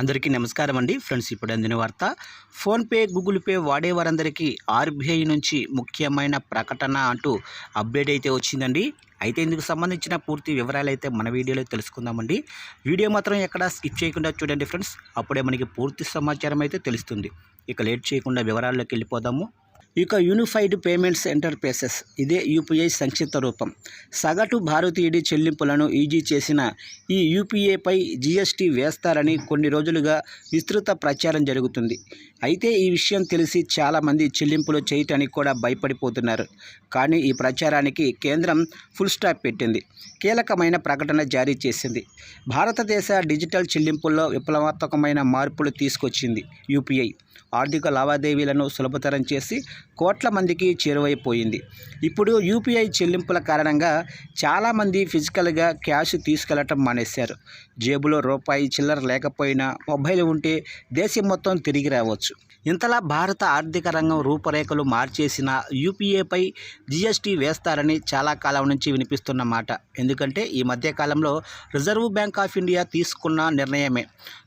అందరికీ నమస్కారం అండి. ఫ్రెండ్స్ ఇప్పుడు అందిన వార్త. ఫోన్పే గూగుల్ పే వాడేవారందరికీ ఆర్బీఐ నుంచి ముఖ్యమైన ప్రకటన అంటూ అప్డేట్ అయితే వచ్చిందండి. అయితే ఇందుకు సంబంధించిన పూర్తి వివరాలు అయితే మన వీడియోలో తెలుసుకుందామండి. వీడియో మాత్రం ఎక్కడ స్కిప్ చేయకుండా చూడండి ఫ్రెండ్స్. అప్పుడే మనకి పూర్తి సమాచారం అయితే తెలుస్తుంది. ఇక లేట్ చేయకుండా వివరాల్లోకి వెళ్ళిపోదాము. ఇక యూనిఫైడ్ పేమెంట్స్ ఎంటర్ప్రైసెస్ ఇదే యూపీఐ సంక్షిప్త రూపం. సగటు భారతీయుడి చెల్లింపులను ఈజీ చేసిన ఈ యూపీఏపై జీఎస్టీ వేస్తారని కొన్ని రోజులుగా విస్తృత ప్రచారం జరుగుతుంది. అయితే ఈ విషయం తెలిసి చాలామంది చెల్లింపులు చేయటానికి కూడా భయపడిపోతున్నారు. కానీ ఈ ప్రచారానికి కేంద్రం ఫుల్ స్టాప్ పెట్టింది. కీలకమైన ప్రకటన జారీ చేసింది. భారతదేశ డిజిటల్ చెల్లింపుల్లో విప్లవాత్మకమైన మార్పులు తీసుకొచ్చింది యూపీఐ. ఆర్థిక లావాదేవీలను సులభతరం చేసి కోట్ల మందికి చేరువైపోయింది. ఇప్పుడు యూపీఐ చెల్లింపుల కారణంగా చాలామంది ఫిజికల్గా క్యాష్ తీసుకెళ్ళటం మానేశారు. జేబులో రూపాయి చిల్లర లేకపోయినా మొబైల్ ఉంటే దేశం మొత్తం తిరిగి రావచ్చు. ఇంతలా భారత ఆర్థిక రంగం రూపురేఖలు మార్చేసిన యూపీఏపై జీఎస్టీ వేస్తారని చాలా కాలం నుంచి వినిపిస్తున్న మాట. ఎందుకంటే ఈ మధ్యకాలంలో రిజర్వ్ బ్యాంక్ ఆఫ్ ఇండియా తీసుకున్న నిర్ణయమే.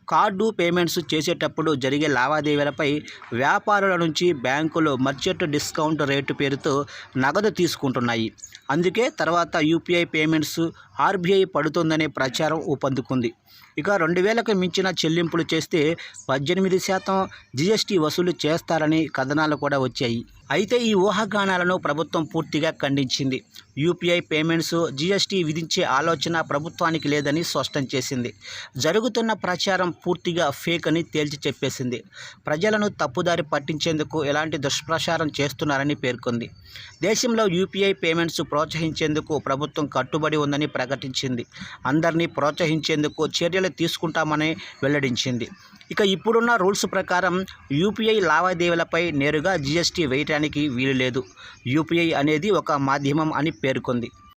కార్డు పేమెంట్స్ చేసేటప్పుడు జరిగే లావాదేవీలపై వ్యాపారుల నుంచి బ్యాంకులు మర్చెంట్ డిస్కౌంట్ రేటు పేరుతో నగదు తీసుకుంటున్నాయి. అందుకే తర్వాత యూపీఐ పేమెంట్స్ ఆర్బీఐ పడుతుందనే ప్రచారం ఊపందుకుంది. ఇక రెండు వేలకు మించిన చెల్లింపులు చేస్తే పద్దెనిమిది శాతం జీఎస్టీ వసూలు చేస్తారని కథనాలు కూడా వచ్చాయి. అయితే ఈ ఊహాగానాలను ప్రభుత్వం పూర్తిగా ఖండించింది. యూపీఐ పేమెంట్స్ జీఎస్టీ విధించే ఆలోచన ప్రభుత్వానికి లేదని స్పష్టం చేసింది. జరుగుతున్న ప్రచారం పూర్తిగా ఫేక్ అని తేల్చి చెప్పేసింది. ప్రజలను తప్పుదారి పట్టించేందుకు ఎలాంటి దుష్ప్రచారం చేస్తున్నారని పేర్కొంది. దేశంలో యూపీఐ పేమెంట్స్ ప్రోత్సహించేందుకు ప్రభుత్వం కట్టుబడి ఉందని ప్రకటించింది. అందరినీ ప్రోత్సహించేందుకు చర్యలు తీసుకుంటామని వెల్లడించింది. ఇక ఇప్పుడున్న రూల్స్ ప్రకారం యూపీఐ లావాదేవీలపై నేరుగా జీఎస్టీ వేయటానికి వీలు లేదు యూపీఐ అనేది ఒక మాధ్యమం అని పేర్కొంది.